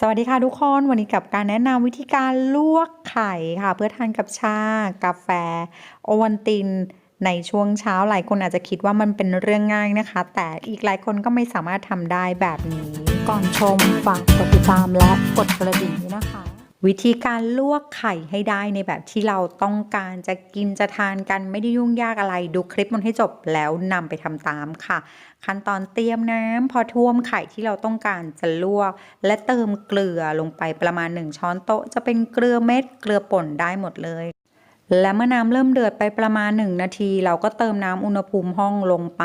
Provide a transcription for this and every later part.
สวัสดีค่ะทุกคนวันนี้กับการแนะนำวิธีการลวกไข่ค่ะ เพื่อทานกับชา กาแฟ โอวัลติน ในช่วงเช้าหลายคนอาจจะคิดว่ามันเป็นเรื่องง่ายนะคะ แต่อีกหลายคนก็ไม่สามารถทำได้แบบนี้ ก่อนชมฝากกดติดตามและกดกระดิ่งด้นะคะ วิธีการลวกไข่ให้ได้ในแบบที่เราต้องการจะกินจะทานกันไม่ได้ยุ่งยากอะไร ดูคลิปมันให้จบแล้วนำไปทำตามค่ะ ขั้นตอนเตรียมน้ำพอท่วมไข่ที่เราต้องการจะลวก และเติมเกลือลงไปประมาณ 1 ช้อนโต๊ะ จะเป็นเกลือเม็ดเกลือป่นได้หมดเลย และเมื่อน้ำเริ่มเดือดไปประมาณ 1 นาที เราก็เติมน้ำอุณหภูมิห้องลงไป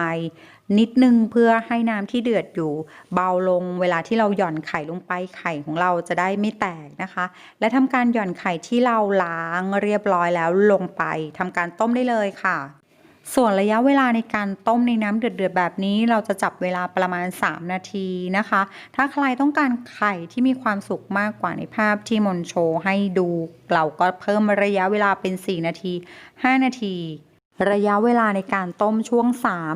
นิดนึงเพื่อให้น้ำที่เดือดอยู่ เบาลงเวลาที่เราหย่อนไข่ลงไปไข่ของเราจะได้ไม่แตกนะคะ และทำการหย่อนไข่ที่เราล้างเรียบร้อยแล้วลงไปทำการต้มได้เลยค่ะ ส่วนระยะเวลาในการต้มในน้ำเดือดๆแบบนี้ เราจะจับเวลาประมาณ 3 นาทีนะคะ ถ้าใครต้องการไข่ที่มีความสุกมากกว่าในภาพที่มนโชว์ให้ดูเราก็เพิ่มระยะเวลาเป็น 4 นาที 5 นาที ระยะเวลาในการต้มช่วง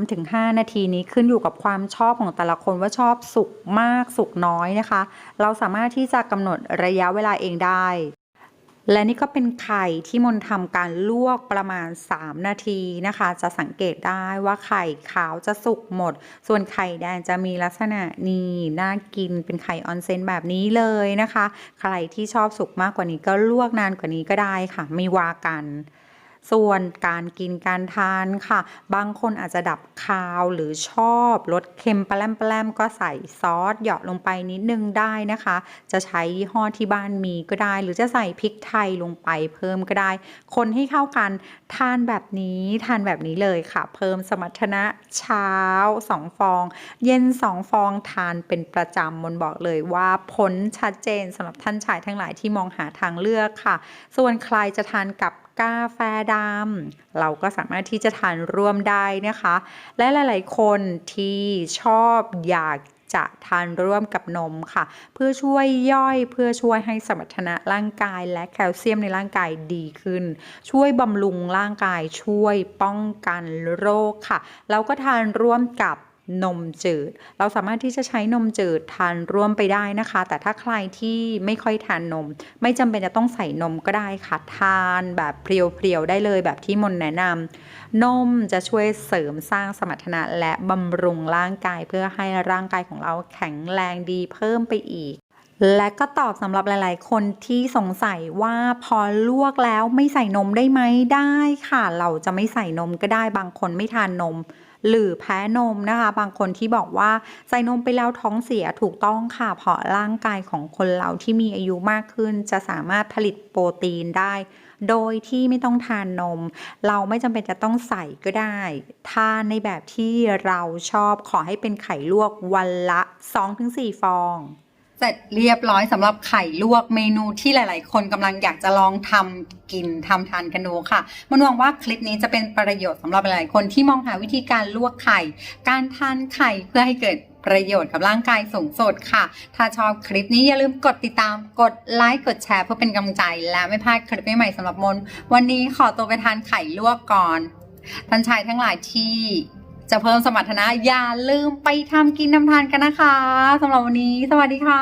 3-5 นาทีนี้ขึ้นอยู่กับความชอบของแต่ละคนว่าชอบสุกมากสุกน้อยนะคะ เราสามารถที่จะกำหนดระยะเวลาเองได้ และนี่ก็เป็นไข่ที่มนทำการลวกประมาณ 3 นาทีนะคะ จะสังเกตได้ว่าไข่ขาวจะสุกหมด ส่วนไข่แดงจะมีลักษณะนี่น่ากินเป็นไข่ออนเซนแบบนี้เลยนะคะ ใครที่ชอบสุกมากกว่านี้ก็ลวกนานกว่านี้ก็ได้ค่ะ ไม่ว่ากัน ส่วนการกินการทานค่ะ บางคนอาจจะดับคาวหรือชอบรสเค็มปลาแปลาแรมก็ใส่ซอสเหยาะลงไปนิดนึงได้นะคะ จะใช้ยี่ห้อที่บ้านมีก็ได้ หรือจะใส่พริกไทยลงไปเพิ่มก็ได้ คนให้เข้ากันทานแบบนี้ทานแบบนี้เลยค่ะ เพิ่มสมรรถนะเช้า 2 ฟอง เย็น 2 ฟองทานเป็นประจำมนบอกเลยว่าผลชัดเจนสำหรับท่านชายทั้งหลายที่มองหาทางเลือกค่ะ ส่วนใครจะทานกับ กาแฟดำเราก็สามารถที่จะทานร่วมได้นะคะ และหลาย ๆ คนที่ชอบอยากจะทานร่วมกับนมค่ะ เพื่อช่วยย่อยเพื่อช่วยให้สมรรถนะร่างกายและแคลเซียมในร่างกายดีขึ้น ช่วยบำรุงร่างกายช่วยป้องกันโรคค่ะเราก็ทานร่วมกับ นมจืด เราสามารถที่จะใช้นมจืดทานร่วมไปได้นะคะ แต่ถ้าใครที่ไม่ค่อยทานนม ไม่จำเป็นจะต้องใส่นมก็ได้ค่ะทานแบบเพรียวๆได้เลยแบบที่มนแนะนำนมจะช่วยเสริมสร้างสมรรถนะและบำรุงร่างกายเพื่อให้ร่างกายของเราแข็งแรงดีเพิ่มไปอีกและก็ตอบสำหรับหลาย ๆ คนที่สงสัยว่าพอลวกแล้วไม่ใส่นมได้ไหมได้ค่ะ เราจะไม่ใส่นมก็ได้บางคนไม่ทานนม หรือแพ้นมนะคะ บางคนที่บอกว่าใส่นมไปแล้วท้องเสียถูกต้องค่ะ เพราะร่างกายของคนเราที่มีอายุมากขึ้น จะสามารถผลิตโปรตีนได้ โดยที่ไม่ต้องทานนม เราไม่จำเป็นจะต้องใส่ก็ได้ ทานในแบบที่เราชอบขอให้เป็นไข่ลวกวันละ 2-4 ฟอง เสร็จเรียบร้อยสำหรับไข่ลวกเมนูที่หลาย ๆ คนกำลังอยากจะลองทำกินทำทานกันดูค่ะ มันหวังว่าคลิปนี้จะเป็นประโยชน์สำหรับหลาย ๆ คนที่มองหาวิธีการลวกไข่ การทานไข่เพื่อให้เกิดประโยชน์กับร่างกายสูงสุดค่ะ ถ้าชอบคลิปนี้อย่าลืมกดติดตาม กดไลค์ กดแชร์เพื่อเป็นกำลังใจ และไม่พลาดคลิปใหม่ๆสำหรับมน วันนี้ขอตัวไปทานไข่ลวกก่อน ท่านชายทั้งหลายที่จะเพิ่มสมรรถนะอย่าลืมไปทำกินน้ำทานกันนะคะสำหรับวันนี้ สวัสดีค่ะ